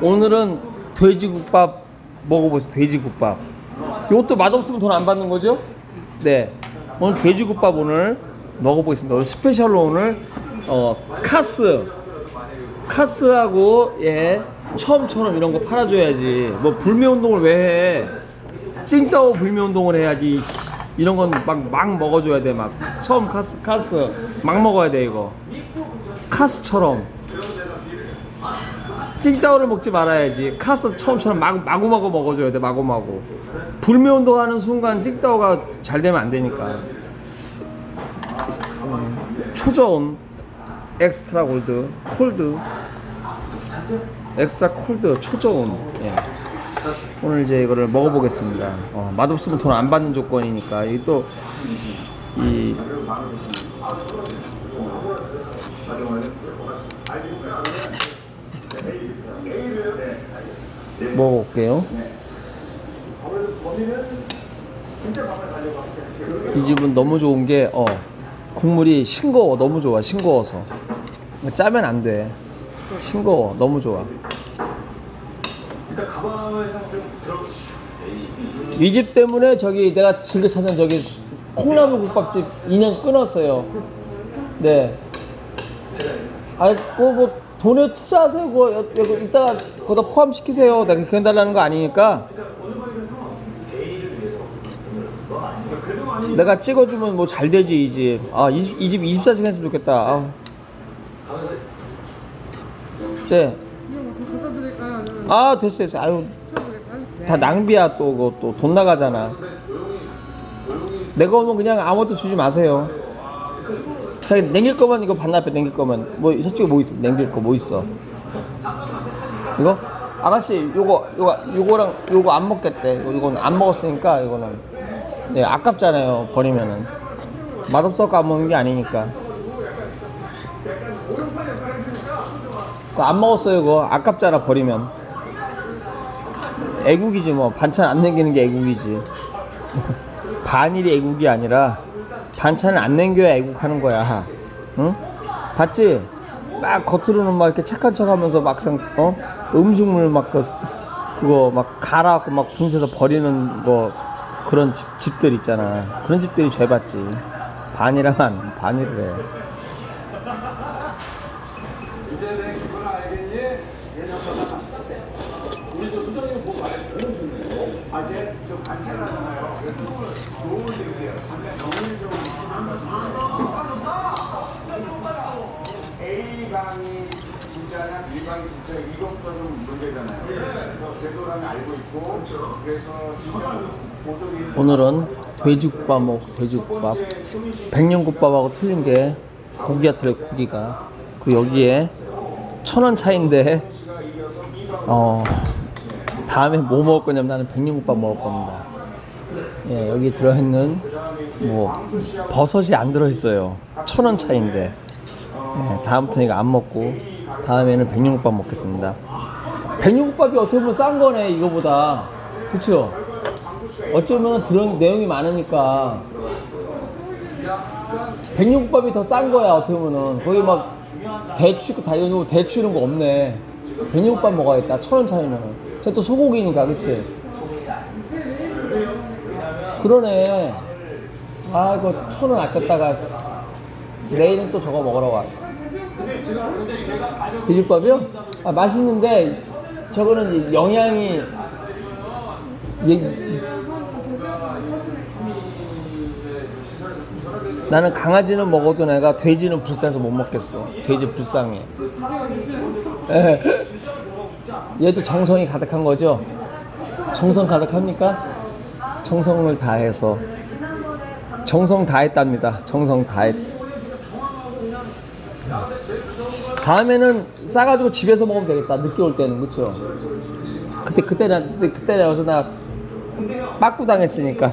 오늘은 돼지국밥 먹어보세요. 돼지국밥. 이것도 맛없으면 돈 안 받는 거죠? 네. 오늘 돼지국밥 오늘 먹어보겠습니다. 오늘 스페셜로 오늘 어 카스 카스하고 예 처음처럼 이런 거 팔아줘야지. 뭐 불매 운동을 왜 해? 찡따오 불매 운동을 해야지. 이런 건 막 막 먹어줘야 돼 막. 처음 카스 카스 막 먹어야 돼 이거. 카스처럼. 찡따오를 먹지 말아야지. 카스 처음처럼 마, 마구마구 먹어줘야 돼, 마구마구. 불매 운동하는 순간 찡따오가 잘 되면 안 되니까. 음, 초저온, 엑스트라 골드, 콜드. 엑스트라 콜드, 초저온. 예. 오늘 이제 이거를 먹어보겠습니다. 어, 맛없으면 돈 안 받는 조건이니까. 이 또, 이, 먹어볼게요. 이 집은 너무 좋은 게, 어, 국물이 싱거워. 너무 좋아. 싱거워서. 짜면 안 돼. 싱거워. 너무 좋아. 이 집 때문에 저기 내가 즐겨 찾는 저기 콩나물 국밥집 2년 끊었어요. 네. 아, 그거 뭐 돈에 투자하세요. 그거 여- 여기 이따가 거기다 포함시키세요. 내가 해달라는 거 아니니까. 내가 찍어주면 뭐 잘 되지 이 집. 아, 이 집, 이집 24시간 했으면 좋겠다. 아. 네. 아, 됐어, 됐어. 아유? 다 낭비야 또 그거 또 돈 나가잖아. 내가 오면 그냥 아무것도 주지 마세요. 자기 냉길 거만 이거 반납해 냉길 거만 뭐 저쪽에 뭐 있어? 냉길 거 뭐 있어? 이거? 아가씨 요거 요거 요거랑 요거 안 먹겠대. 이거- 이거는 안 먹었으니까 이거는. 네 아깝잖아요 버리면은. 맛없어서 안 먹는 게 아니니까. 안 먹었어요 그거. 아깝잖아 버리면. 애국이지 뭐. 반찬 안 남기는 게 애국이지. 반일이 애국이 아니라 반찬을 안 남겨야 애국하는 거야 응? 봤지? 막 겉으로는 막 이렇게 착한 척 하면서 막상 어? 음식물 막 그, 그거 막 갈아갖고 막 분쇄해서 버리는 거 그런 집, 집들 있잖아 그런 집들이 죄받지 반이라면 반일을 해 A 방이 진짜냐 B 방이 진짜 이것도 좀 문제잖아요. 그래서 궤도라면 알고 있고 그래서 진짜 보조기 오늘은 돼지국밥 먹고 돼지국밥. 백년국밥하고 틀린 게 고기가 들어요 고기가. 그리고 여기에 천 원 차인데 어 다음에 뭐 먹을 거냐면 나는 백년국밥 먹을 겁니다. 예 여기 들어있는 뭐 버섯이 안 들어있어요. 천 원 차인데. 예, 다음부터 이거 안 먹고 다음에는 백년국밥 먹겠습니다. 백년국밥이 어떻게 보면 싼 거네 이거보다. 그쵸? 어쩌면 들은 내용이 많으니까. 백육밥이 더 싼 거야 어떻게 보면은. 거기 막 대추 있고 다 이거 대추 이런 거 없네 백육밥 먹어야겠다 천 원 차이면은 저또 소고기니까 그치 그러네 아 이거 천 원 아꼈다가 내일은 또 저거 먹으러 가 돼지국밥이요? 아 맛있는데 저거는 영양이 예, 나는 강아지는 먹어도 내가 돼지는 불쌍해서 못 먹겠어. 돼지 불쌍해. 예. 얘도 정성이 가득한 거죠? 정성 가득합니까? 정성을 다해서. 정성 다했답니다. 정성 다했. 다음에는 싸가지고 집에서 먹으면 되겠다. 늦게 올 때는 그쵸? 그때 그때 나 그때 그때 나와서 나 빠꾸 당했으니까.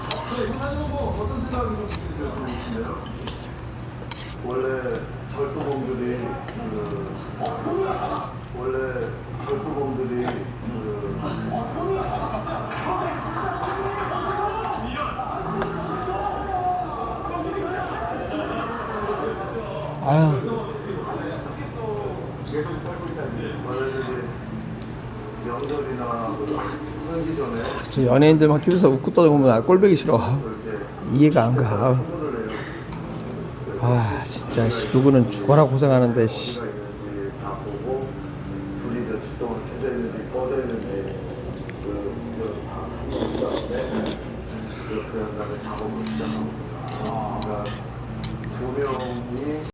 원래 절도범들이 그 원래 절도범들이 그 아유. 원래 명절이나 뭐 저 연예인들 막 뒤에서 웃고 떠다 보면 나 꼴보기 싫어. 이해가 안 가. 아 진짜 씨, 누구는 죽어라 고생하는데, 씨.